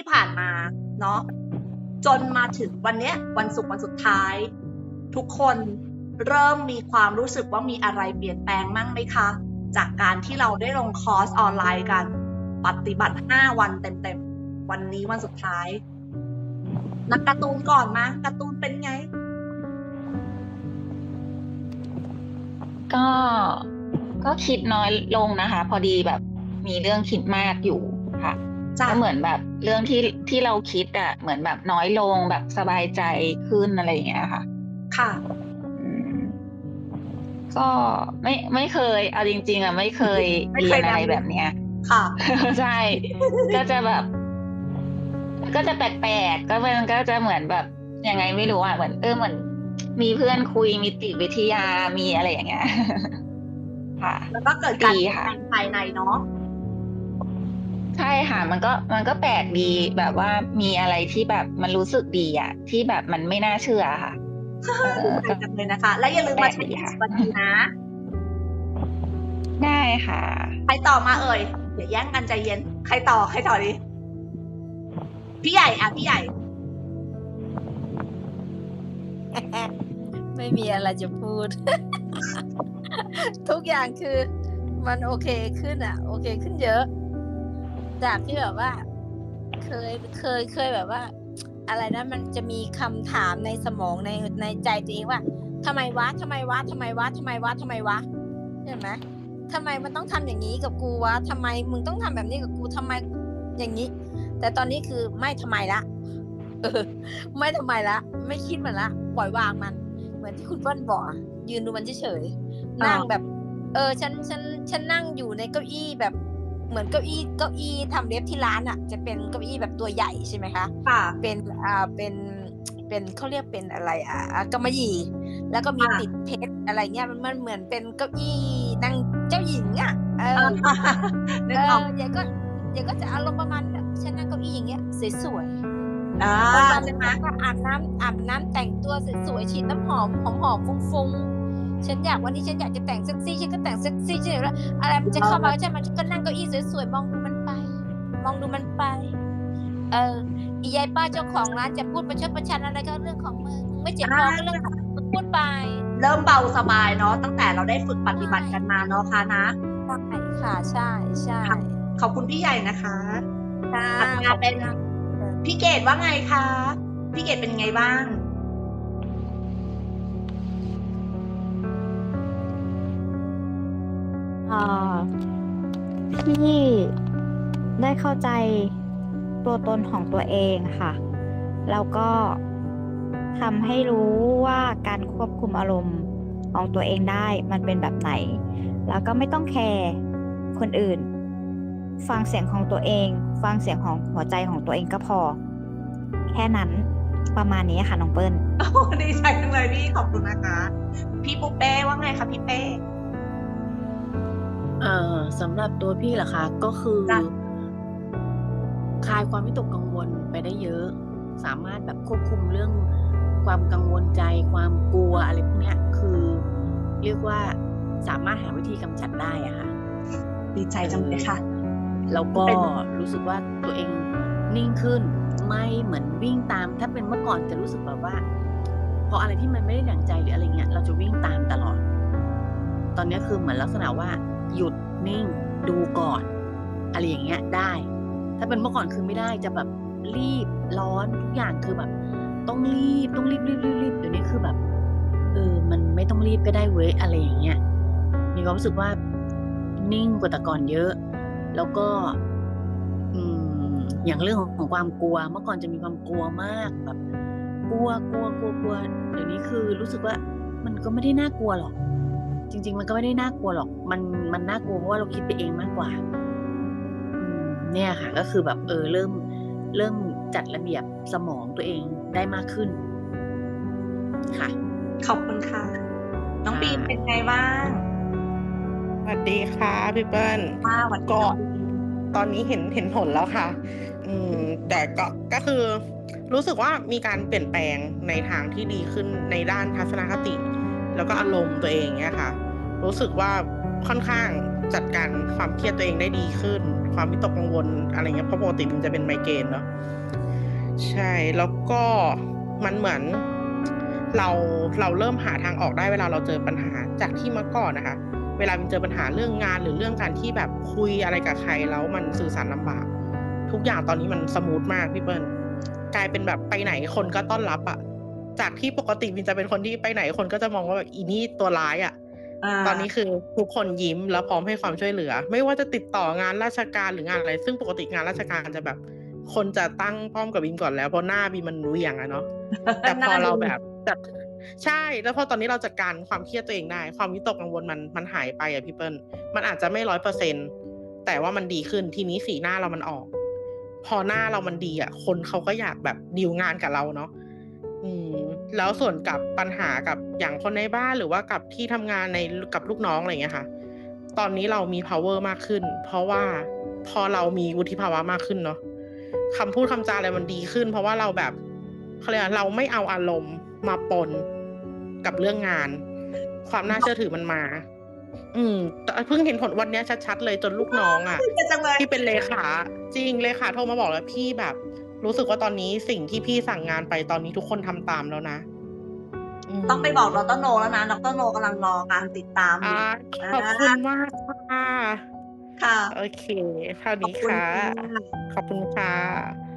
ที่ผ่านมาเนาะจนมาถึงวันเนี้ยวันศุกร์วันสุดท้าย ทุกคนเริ่มมีความรู้สึกว่ามีอะไรเปลี่ยนแปลงมั่งไหมคะ จากการที่เราได้ลงคอร์สออนไลน์กัน ปฏิบัติ 5 วันเต็มๆ วันนี้วันสุดท้าย นักการ์ตูนก่อนมาการ์ตูนเป็นไง ก็ก็คิดน้อยลงนะคะ พอดีแบบมีเรื่องคิดมากอยู่ ก็เหมือนแบบเรื่องที่ที่เราคิดอะเหมือนแบบน้อยลงแบบสบายใจขึ้นอะไรอย่างเงี้ยค่ะ ค่ะอืมก็ไม่ไม่เคยเอาจริง ๆอะไม่เคยไม่เรีเคยยนอะไรทำแบบเนี้ย ค่ะ ใช่ ก็จะแบบ ก็จะแปลกๆก็มันก็จะเหมือนแบบยังไงไม่รู้อะเหมือนเออเหมือนมีเพื่อนคุยมีจิตวิทยามีอะไรอย่างเงี้ยค่ะ แล้วก็เกิดการดีเปลี่ยนค่ะแปลงภายในเนาะ ใช่ค่ะ มันก็มันก็แปลกดีแบบว่ามีอะไรที่แบบมันรู้สึกดีอะที่แบบมันไม่น่าเชื่อค่ะเออดีใจจังเลยนะคะ และอย่าลืมมาใช้แปลกดีค่ะวันนี้นะ ได้ค่ะ ใครต่อมาเอ่ยเดี๋ยวแย่งกันใจเย็น ใครต่อใครต่อดีพี่ใหญ่อะพี่ใหญ่ ไม่มีอะไรจะพูด ทุกอย่างคือ มันโอเคขึ้นอะ โอเคขึ้นเยอะ จากที่แบบว่า เคยเคยเคยแบบว่า อะไรนะมันจะมีคำถามในสมองในในใจตัวเองว่าทำไมวะทำไมวะทำไมวะทำไมวะทำไมวะเห็นไหมทำไมมันต้องทำอย่างนี้กับกูวะทำไมมึงต้องทำแบบนี้กับกูทำไมอย่างนี้ แต่ตอนนี้คือไม่ทำไมละเออ ไม่ทำไมละ ไม่คิดมันละปล่อยวางมัน เหมือนที่คุณเปิ้ลบอกอะยืนดูมันเฉยๆนั่งแบบ เออ ฉันฉันฉันนั่งอยู่ในเก้าอี้แบบ เหมือนเก้าอี้เก้าอี้ทำเล็บที่ร้านอะ จะเป็นเก้าอี้แบบตัวใหญ่ใช่ไหมคะค่ะเป็นอ่าเป็นเป็นเขาเรียกเป็นอะไรอะอ่ากำมะหยี่ แล้วก็มีอ่าติดเพชรอะไรเงี้ยมันมันเหมือนเป็นเก้าอี้นางเจ้าหญิงอะเออนึเอกออกอเดี๋ยวก็เดี๋ยวก็จะอารมณ์ประมาณแบบฉันนั่งเก้าอี้อย่างเงี้ยสวยๆอ่าวันวันหใช่นึ่งไหมนะก็อาบน้ำอาบน้ำแต่งตัวสวยๆฉีดน้ำหอมหอมหอมฟุ้งฟุ้งๆ ฉันอยากวันนี้ฉันอยากจะแต่งเซ็กซี่ฉันก็แต่งเซ็กซี่ฉันแล้วอะไรมันจะเข้ามาใช่ไหมฉันก็นั่งเก้าอี้สวยๆมองดูมันไป มองดูมันไป เอออียายป้าเจ้าของร้านจะพูดประชดประชันอะไรก็เรื่องของมึงมึงไม่เจ็บคอก็เรื่องของมึงพูดไป เริ่มเบาสบายเนาะตั้งแต่เราได้ฝึกปฏิบัติกันมาเนาะค่ะนะใช่ค่ะใช่ใช่ค่ะขอบคุณพี่ใหญ่นะคะค่ะถัดมาเป็นพี่เกดว่าไงคะพี่เกดเป็นไงบ้าง เอ่อที่ได้เข้าใจตัวตนของตัวเองค่ะ แล้วก็ทำให้รู้ว่าการควบคุมอารมณ์ของตัวเองได้มันเป็นแบบไหน แล้วก็ไม่ต้องแคร์คนอื่น ฟังเสียงของตัวเอง ฟังเสียงของหัวใจของตัวเองก็พอ แค่นั้นประมาณนี้ค่ะน้องเปิ้ล โอ้ดีใจจังเลยพี่ขอบคุณนะคะ พี่ปุ๊เป้ว่าไงคะพี่เป้ เอ่อ สำหรับตัวพี่เหรอคะ ก็คือ จ้ะ คลายความวิตกกังวลไปได้เยอะ สามารถแบบควบคุมเรื่องความกังวลใจ ความกลัว อะไรพวกเนี้ย คือ เรียกว่า สามารถหาวิธีกำจัดได้อะค่ะ ดีใจจังเลยค่ะ แล้วก็เป็น รู้สึกว่าตัวเองนิ่งขึ้น ไม่เหมือนวิ่งตาม ถ้าเป็นเมื่อก่อนจะรู้สึกแบบว่า พออะไรที่มันไม่ได้ดั่งใจหรืออะไรเงี้ย เราจะวิ่งตามตลอด ตอนนี้คือเหมือนลักษณะว่า หยุดนิ่ง ดูก่อน อะไรอย่างเงี้ยได้ ถ้าเป็นเมื่อก่อนคือไม่ได้จะแบบรีบร้อนทุกอย่างคือแบบ ต้องรีบต้องรีบรีบรีบรีบเดี๋ยวนี้คือแบบเออมันไม่ต้องรีบก็ได้เว้ยอะไรอย่างเงี้ยมีความรู้สึกว่านิ่งกว่าแต่ก่อนเยอะ แล้วก็ อืม อย่างเรื่องของของความกลัว เมื่อก่อนจะมีความกลัวมากแบบ กลัวกลัวกลัวกลัวเดี๋ยวนี้คือรู้สึกว่า มันก็ไม่ได้น่ากลัวหรอก จริง ๆ มันก็ไม่ได้น่ากลัวหรอก มันมันน่ากลัวเพราะว่าเราคิดไปเองมากกว่า อืมเนี่ยค่ะ ก็คือแบบเออเริ่ม เริ่มจัดระเบียบสมองตัวเองได้มากขึ้น ค่ะ ขอบคุณค่ะ น้องค่ะบีมเป็นไงบ้างสวัสดีค่ะพี่เปิ้ลมาหวัดดีก็น้องบีมตอนนี้เห็นเห็นผลแล้วค่ะ อืม แต่ก็ก็คือ รู้สึกว่ามีการเปลี่ยนแปลงในทางที่ดีขึ้นในด้านทัศนคติ แล้วก็อารมณ์ตัวเองเนี่ยค่ะ รู้สึกว่าค่อนข้างจัดการความเครียดตัวเองได้ดีขึ้น ความวิตกกังวลอะไรเงี้ยเพราะปกติมันจะเป็นไมเกรนเนาะใช่แล้วก็มันเหมือนเราเราเริ่มหาทางออกได้เวลาเราเจอปัญหาจากที่เมื่อก่อนนะคะ เวลามันเจอปัญหาเรื่องงานหรือเรื่องการที่แบบคุยอะไรกับใครแล้วมันสื่อสารลำบาก ทุกอย่างตอนนี้มันสมูทมากพี่เปิ้ลกลายเป็นแบบไปไหนคนก็ต้อนรับอะ จากที่ปกติวินจะเป็นคนที่ไปไหนคนก็จะมองว่าแบบอีนี่ตัวร้ายอะาตอนนี้คือทุกคนยิ้มแล้วพร้อมให้ความช่วยเหลือ ไม่ว่าจะติดต่องานราชการหรืองานอะไร ซึ่งปกติงานราชการจะแบบ คนจะตั้งป้อมกับวินก่อนแล้วเพราะหน้าบีมันรู้อย่างอะเนาะแต่พอเราแบบจัดใช่ แล้วพอตอนนี้เราจัดการความเครียดตัวเองได้ ความวิตกกังวลมันมันหายไปอะพี่เปิ้ลมันอาจจะไม่ร้อยเปอร์เซ็นแต่ว่ามันดีขึ้นทีนี้สีหน้าเรามันออก พอหน้าเรามันดีอะคนเขาก็อยากแบบดีลงานกับเราเนาะ อืมแล้วส่วนกับปัญหากับอย่างคนในบ้านหรือว่ากับที่ทำงานในกับลูกน้องอะไรอย่างเงี้ยค่ะ ตอนนี้เรามี power มากขึ้น เพราะว่าพอเรามีวุฒิภาวะมากขึ้นเนาะคำพูดคำจาอะไรมันดีขึ้น เพราะว่าเราแบบเขาเรียกอะไรเราไม่เอาอารมณ์มาปนกับเรื่องงาน ความน่าเชื่อถือมันมา อืมแต่เพิ่งเห็นผลวันเนี้ยชัดๆเลยจนลูกน้องอะจะจังเลยที่เป็นเลขาจริงเลขาโทรมาบอกแล้วพี่แบบ รู้สึกว่าตอนนี้สิ่งที่พี่สั่งงานไปตอนนี้ทุกคนทำตามแล้วนะมต้องไปบอกดรโนแล้วนะดรโนกำลังรอการติดตามอยู่อ่าขอบคุณมากค่ะ ค่ะ โอเคเท่าขอบนี้คุณค่ะค่ะ ขอบคุณค่ะ